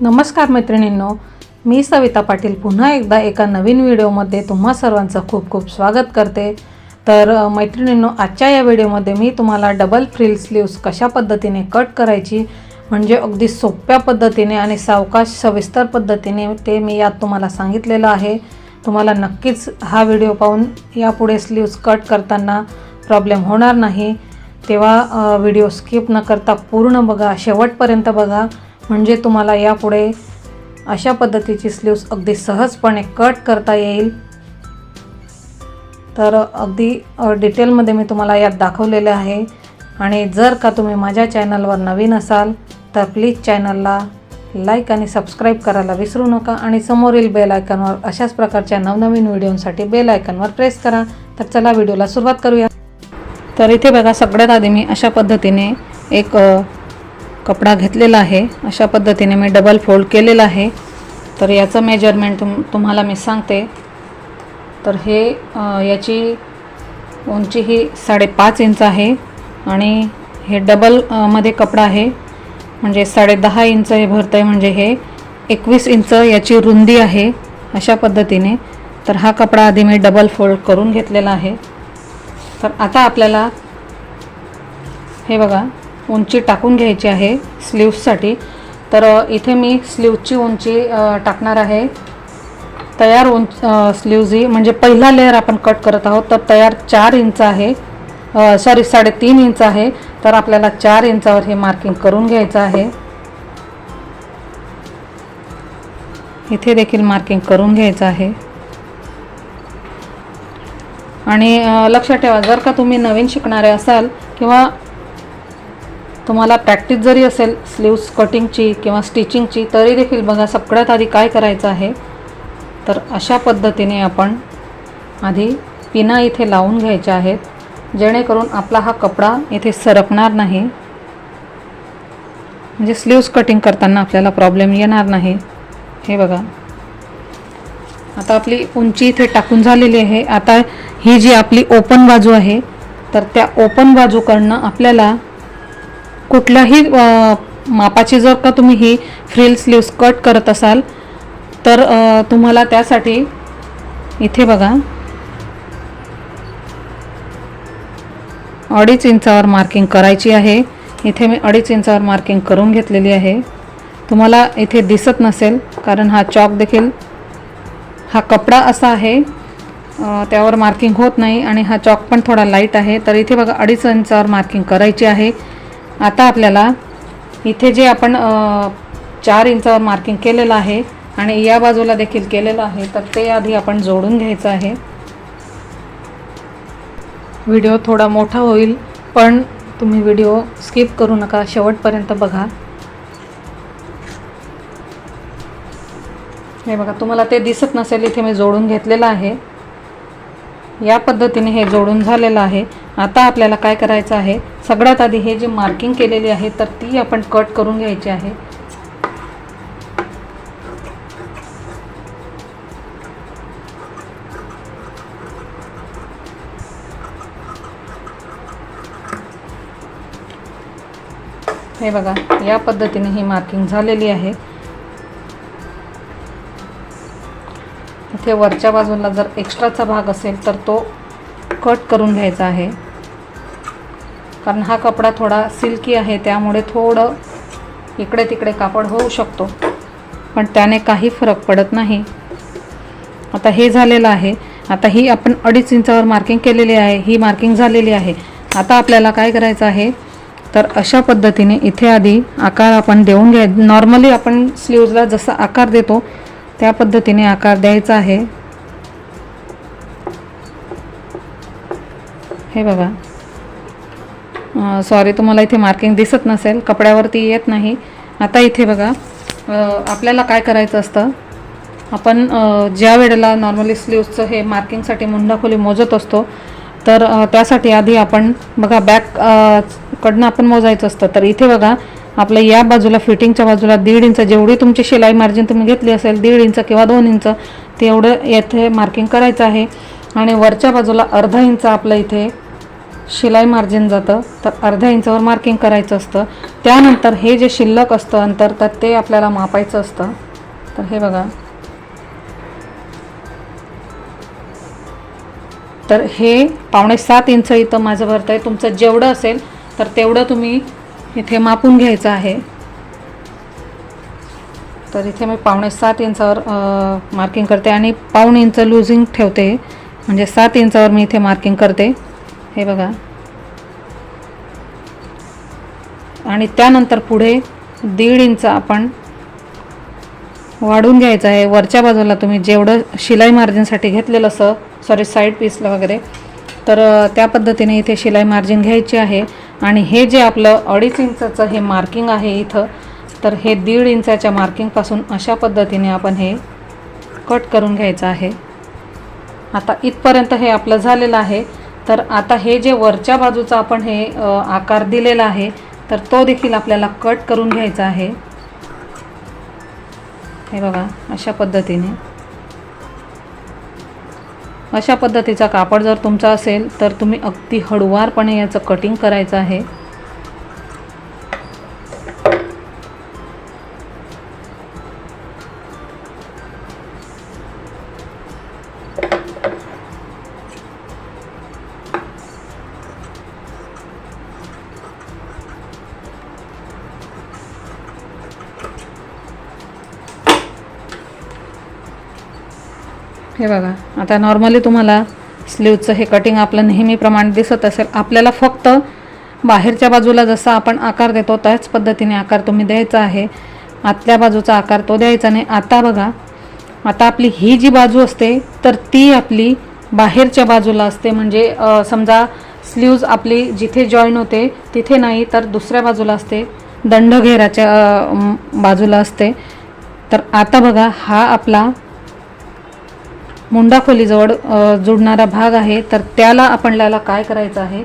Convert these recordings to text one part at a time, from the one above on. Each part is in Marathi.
नमस्कार मैत्रिणींनो मी सविता पाटील पुन्हा एकदा एका नवीन व्हिडिओमध्ये तुम्हा सर्वांचं खूप खूप स्वागत करते. तर मैत्रिणींनो आजच्या या व्हिडिओमध्ये मी तुम्हाला डबल फ्रिल स्लीव्स कशा पद्धतीने कट करायची म्हणजे अगदी सोप्या पद्धतीने आणि सावकाश सविस्तर पद्धतीने ते मी यात तुम्हाला सांगितलेलं आहे. तुम्हाला नक्कीच हा व्हिडिओ पाहून यापुढे स्लीव्स कट करताना प्रॉब्लेम होणार नाही. तेव्हा व्हिडिओ स्किप न करता पूर्ण बघा. शेवटपर्यंत बघा. म्हणजे तुम्हाला यापुढे अशा पद्धतीची स्लीव्स अगदी सहजपणे कट करता येईल. तर अगदी डिटेलमध्ये मी तुम्हाला यात दाखवलेले आहे. आणि जर का तुम्ही माझ्या चॅनलवर नवीन असाल तर प्लीज चॅनलला लाईक आणि सबस्क्राईब करायला विसरू नका. आणि समोरील बेल आयकॉनवर अशाच प्रकारच्या नवनवीन व्हिडिओंसाठी बेल आयकॉनवर प्रेस करा. तर चला व्हिडिओला सुरुवात करूया. तर इथे बघा सगळ्यात आधी मी अशा पद्धतीने एक कपडा घेतलेला आहे. अशा पद्धतीने मी डबल फोल्ड केलेला आहे. तर याचं मेजरमेंट तुम तुम्हाला मी सांगते. तर हे याची उंची ही साडेपाच इंच आहे आणि हे डबलमध्ये कपडा आहे. म्हणजे साडेदहा इंच हे भरतं आहे म्हणजे हे एकवीस इंच याची रुंदी आहे अशा पद्धतीने. तर हा कपडा आधी मी डबल फोल्ड करून घेतलेला आहे. तर आता आपल्याला हे बघा उंची टाकून घ्यायची आहे स्लीव्ससाठी. तर इथे मी स्लीव्सची उंची टाकणार आहे. तयार उंच स्लीव्ज ही म्हणजे पहिला लेअर आपण कट करत आहोत तर तयार चार इंच आहे. सॉरी साडेतीन इंच आहे. तर आपल्याला चार इंचावर हे मार्किंग करून घ्यायचं आहे. इथे देखील मार्किंग करून घ्यायचं आहे. आणि लक्षात ठेवा जर का तुम्ही नवीन शिकणारे असाल किंवा तुम्हाला प्रॅक्टिस जरी असेल स्लीव्स कटिंगची किंवा स्टिचिंगची तरी देखील बघा सगळ्यात आधी काय करायचं आहे. तर अशा पद्धतीने आपण आधी पिना इथे लावून घ्यायच्या आहेत जेणेकरून आपला हा कपडा इथे सरकणार नाही. म्हणजे स्लीव्स कटिंग करताना आपल्याला प्रॉब्लेम येणार नाही. हे बघा. आता आपली उंची इथे टाकून झालेली आहे. आता ही जी आपली ओपन बाजू आहे तर त्या ओपन बाजूकडनं आपल्याला कुठल्याही मापाची जर का तुम्ही ही फ्रिल स्लीव्स कट करत असाल तर तुम्हाला त्यासाठी इथे बघा. अडीच इंचावर मार्किंग करायची आहे. इथे मी अडीच इंचावर मार्किंग करून घेतलेली आहे. तुम्हाला इथे दिसत नसेल कारण हा चॉक देखील हा कपडा असा आहे त्यावर मार्किंग होत नाही आणि हा चॉक पण थोडा लाइट आहे. तर इथे बघा अडीच इंचावर मार्किंग करायची आहे. आता आपल्याला इथे जे आपण चार इंचावर मार्किंग केलेलं आहे आणि या बाजूला देखील केलेलं आहे तर ते आधी आपण जोडून घ्यायचं आहे. व्हिडिओ थोडा मोठा होईल पण तुम्ही व्हिडिओ स्किप करू नका शेवटपर्यंत बघा. हे बघा तुम्हाला ते दिसत नसेल इथे मी जोडून घेतलेलं आहे. या पद्धतीने हे जोडून झालेलं आहे. आता आपल्याला काय करायचं आहे? सगळ्यात आधी हे जे मार्किंग केलेली आहे तर ती आपण कट करून घ्यायची आहे. हे बघा या पद्धतीने ही मार्किंग झालेली आहे. इथे वरच्या बाजूला जर एक्स्ट्राचा भाग असेल तर तो कट करून घ्यायचा आहे. कारण हा कपडा थोडा सिल्की आहे त्यामुळे थोडं इकडे तिकडे कापड होऊ शकतो. पण त्याने काही फरक पडत नाही. आता हे झालेलं आहे. आता ही आपण अडीच इंचावर मार्किंग केलेली आहे. ही मार्किंग झालेली आहे. आता आपल्याला काय करायचं आहे? तर अशा पद्धतीने इथे आधी आकार आपण देऊन घ्याय नॉर्मली आपण स्लीवजला जसा आकार देतो त्या पद्धतीने आकार द्यायचा आहे. हे बघा. सॉरी तुम्हाला इथे मार्किंग दिसत नसेल. कपड्यावरती येत नाही. आता इथे बघा आपल्याला काय करायचं असतं? आपण ज्या वेळेला नॉर्मली स्लीव्सचं हे मार्किंगसाठी मुंडा खोली मोजत असतो तर त्यासाठी आधी आपण बघा बॅक कडनं आपण मोजायचं असतं. तर इथे बघा आपल्या या बाजूला फिटिंगच्या बाजूला दीड इंच जेवढी तुमची शिलाई मार्जिन तुम्ही घेतली असेल दीड इंच किंवा दोन इंच तेवढं येथे मार्किंग करायचं आहे. आणि वरच्या बाजूला अर्धा इंच आपलं इथे शिलाई मार्जिन जातं तर अर्ध्या इंचावर मार्किंग करायचं असतं. त्यानंतर हे जे शिल्लक असतं अंतर तर ते आपल्याला मापायचं असतं. तर हे बघा. तर हे पावणे सात इंच इथं माझं भरतं आहे तुमचं जेवढं असेल तर तेवढं तुम्ही इथे मापून घ्यायचं आहे. तर इथे मी पावणे सात इंचावर मार्किंग करते. आणि पाऊण इंच लुझिंग ठेवते. म्हणजे सात इंचावर मी इथे मार्किंग करते. हे बघा. आणि त्यानंतर पुढे दीड इंच आपण वाढून घ्यायचं आहे. वरच्या बाजूला तुम्ही जेवढं शिलाई मार्जिनसाठी घेतलेलं असं सॉरी साईड पीसला वगैरे तर त्या पद्धतीने इथे शिलाई मार्जिन घ्यायची आहे. आणि हे जे आपलं अडीच इंचाचं हे मार्किंग आहे इथं तर हे दीड इंचाच्या मार्किंगपासून अशा पद्धतीने आपण हे कट करून घ्यायचं आहे. आता इथपर्यंत हे आपलं झालेलं आहे. तर आता हे जे वरच्या बाजूचा आपण हे आकार दिलेला आहे तर तो देखील आपल्याला कट करून घ्यायचा आहे. हे बघा अशा पद्धतीने. अशा पद्धतीचा कापड जर तुमचा असेल तर तुम्ही अगदी हळुवारपणे याचं कटिंग करायचं आहे. हे बघा आता नॉर्मली तुम्हाला स्लीवचं हे कटिंग आपलं नेहमीप्रमाणे दिसत असेल. आपल्याला फक्त बाहेरच्या बाजूला जसा आपण आकार देतो त्याच पद्धतीने आकार तुम्ही द्यायचा आहे. आतल्या बाजूचा आकार तो द्यायचा नाही. आता बघा आता आपली ही जी बाजू असते तर ती आपली बाहेरच्या बाजूला असते. म्हणजे समजा स्लीव्ज आपली जिथे जॉईन होते तिथे नाही तर दुसऱ्या बाजूला असते. दंडघेराच्या बाजूला असते. तर आता बघा हा आपला मुंडा खोलीजवळ जुडणारा भाग आहे. तर त्याला आपल्याला काय करायचं आहे?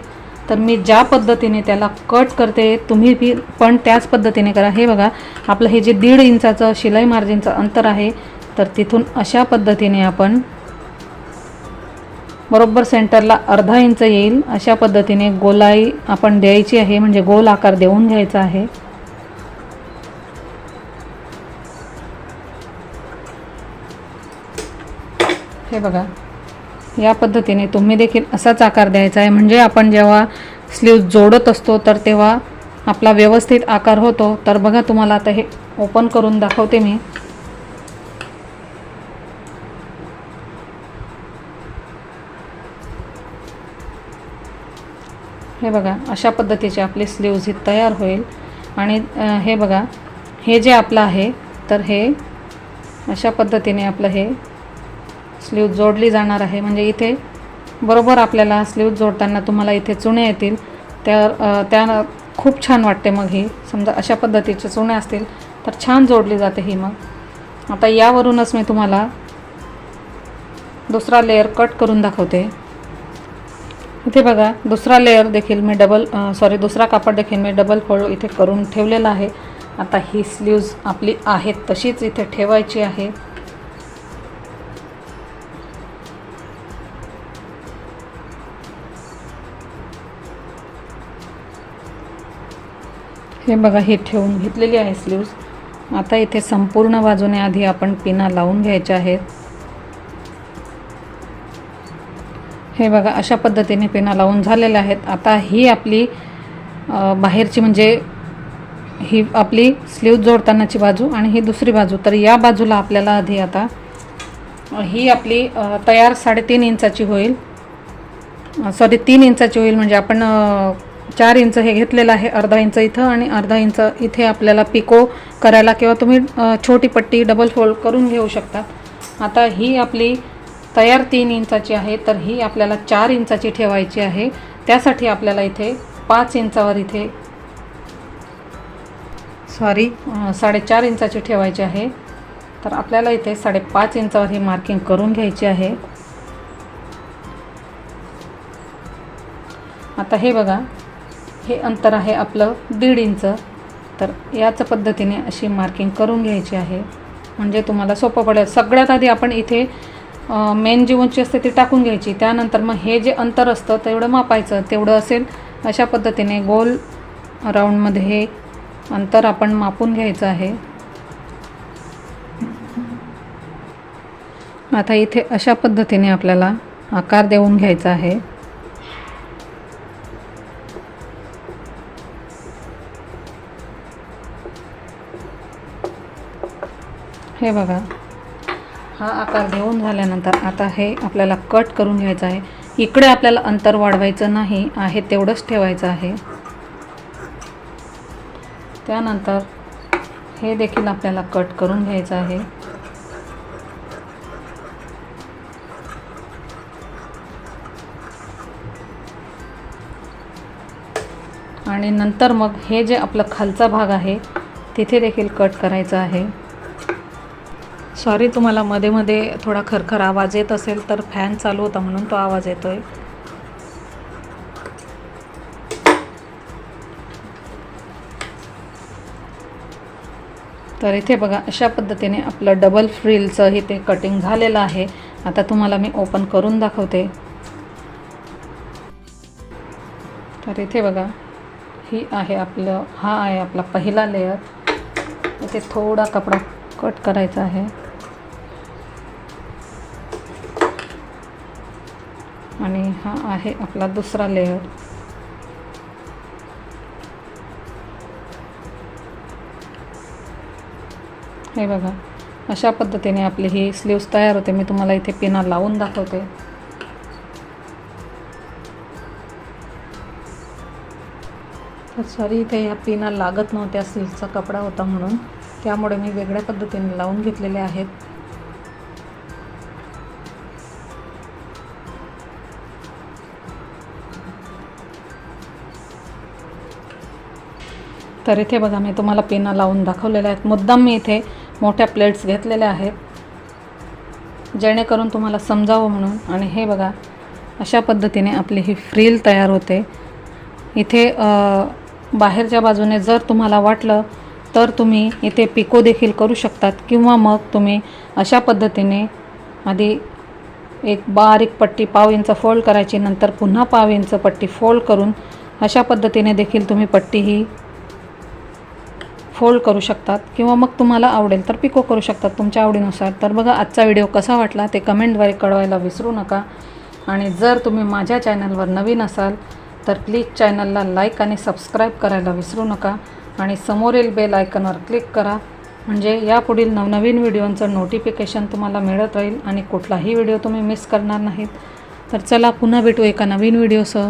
तर मी ज्या पद्धतीने त्याला कट करते तुम्ही बी पण त्याच पद्धतीने करा. हे बघा आपलं हे जे दीड इंचाचं शिलाई मार्जिनचं अंतर आहे तर तिथून अशा पद्धतीने आपण बरोबर सेंटरला अर्धा इंच येईल. अशा पद्धतीने गोलाई आपण द्यायची आहे म्हणजे गोल आकार देऊन घ्यायचा आहे. हे बघा. या पद्धतीने तुम्ही देखील असाच आकार द्यायचा आहे. म्हणजे आपण जेव्हा स्लीव जोडत असतो तर तेव्हा आपला व्यवस्थित आकार होतो. तर बघा तुम्हाला आता हे ओपन करून दाखवते मी. हे बघा अशा पद्धतीचे आपले स्लीव्ज ही तयार होईल. आणि हे बघा हे जे आपलं आहे तर हे अशा पद्धतीने आपलं हे स्लीव जोडली जाणार आहे. म्हणजे इथे बरोबर आपल्याला स्लीव जोडताना तुम्हाला इथे चुणे येतील. त्या त्या खूप छान वाटते मग ही. समजा अशा पद्धतीचे चुणे असतील तर छान जोडली जाते ही मग. आता यावरूनच मी तुम्हाला दुसरा लेअर कट करून दाखवते. इथे बघा दुसरा लेअर देखील मी डबल सॉरी दुसरा कापड देखील मी डबल फोल्ड इथे करून ठेवलेला आहे. आता ही स्लीव्ज आपली आहेत तशीच इथे ठेवायची आहे. हे बघा हे ठेवून घेतलेली आहे स्लीव्ज आता इथे संपूर्ण बाजूने आधी आपण पिना लावून घ्यायच्या आहेत. हे बघा अशा पद्धतीने पिना लावून झालेल्या आहेत. आता ही आपली बाहेरची म्हणजे ही आपली स्लीव जोडतानाची बाजू आणि ही दुसरी बाजू. तर या बाजूला आपल्याला आधी आता ही आपली तयार साडेतीन इंचाची होईल. सॉरी तीन इंचाची होईल म्हणजे आपण चार इंच हे घेतलेलं आहे अर्धा इंच इथं आणि अर्धा इंच इथे आपल्याला पिको करायला किंवा तुम्ही छोटी पट्टी डबल फोल्ड करून घेऊ शकता. आता ही आपली तयार तीन इंचाची आहे तर ही आपल्याला चार इंचाची ठेवायची आहे. त्यासाठी आपल्याला इथे पाच इंचावर इथे सॉरी साडेचार इंचाची ठेवायची आहे. तर आपल्याला इथे साडेपाच इंचावर ही मार्किंग करून घ्यायची आहे. आता हे बघा हे अंतर आहे आपलं दीड इंच. तर याच पद्धतीने अशी मार्किंग करून घ्यायची आहे. म्हणजे तुम्हाला सोपं पडेल. सगळ्यात आधी आपण इथे मेन जी उंची असते ती टाकून घ्यायची. त्यानंतर मग हे जे अंतर असतं तेवढं मापायचं. तेवढं असेल अशा पद्धतीने गोल राऊंडमध्ये हे अंतर आपण मापून घ्यायचं आहे. आता इथे अशा पद्धतीने आपल्याला आकार देऊन घ्यायचा आहे. हे बघा. हा आकार देऊन झाल्यानंतर आता हे आपल्याला कट करून घ्यायचं आहे. इकडे आपल्याला अंतर वाढवायचं नाही आहे तेवढंच ठेवायचं आहे. त्यानंतर हे देखील आपल्याला कट करून घ्यायचं आहे. आणि नंतर मग हे जे आपलं खालचा भाग आहे तिथे देखील कट करायचं आहे. सॉरी तुम्हाला मध्ये मध्ये थोडा खरखर आवाज येत असेल तर फॅन चालू होता म्हणून तो आवाज येतो आहे तर इथे बघा अशा पद्धतीने आपलं डबल फ्रिलचं इथे कटिंग झालेलं आहे. आता तुम्हाला मी ओपन करून दाखवते. तर इथे बघा ही आहे आपलं हा आहे आपला पहिला लेअर इथे थोडा कपडा कट करायचा आहे. आणि हा आहे आपला दुसरा लेअर हे बघा अशा पद्धतीने आपली ही स्लीव्स तयार होते. मी तुम्हाला इथे पिना लावून दाखवते. तर सॉरी इथे ह्या पिना लागत नव्हत्या सिल्कचा कपडा होता म्हणून. त्यामुळे मी वेगळ्या पद्धतीने लावून घेतलेले आहेत. तर इथे बघा मी तुम्हाला पिना लावून दाखवलेल्या आहेत. मुद्दाम मी इथे मोठ्या प्लेट्स घेतलेल्या आहेत जेणेकरून तुम्हाला समजावं म्हणून. आणि हे बघा अशा पद्धतीने आपली ही फ्रील तयार होते. इथे बाहेरच्या बाजूने जर तुम्हाला वाटलं तर तुम्ही इथे पिको देखील करू शकतात किंवा मग तुम्ही अशा पद्धतीने आधी एक बारीक पट्टी पाव इंच फोल्ड करायची नंतर पुन्हा पाव इंच पट्टी फोल्ड करून अशा पद्धतीने देखील तुम्ही पट्टी ही फोल्ड करू शकतात किंवा मग तुम्हाला आवडेल तर पिको करू शकतात तुमच्या आवडीनुसार. तर बघा आजचा व्हिडिओ कसा वाटला ते कमेंटद्वारे कळवायला विसरू नका. आणि जर तुम्ही माझ्या चॅनलवर नवीन असाल तर प्लीज चॅनलला लाईक आणि सबस्क्राईब करायला विसरू नका. आणि समोरील बेल आयकनवर क्लिक करा. म्हणजे यापुढील नवनवीन व्हिडिओंचं नोटिफिकेशन तुम्हाला मिळत राहील आणि कुठलाही व्हिडिओ तुम्ही मिस करणार नाहीत. तर चला पुन्हा भेटू एका नवीन व्हिडिओसह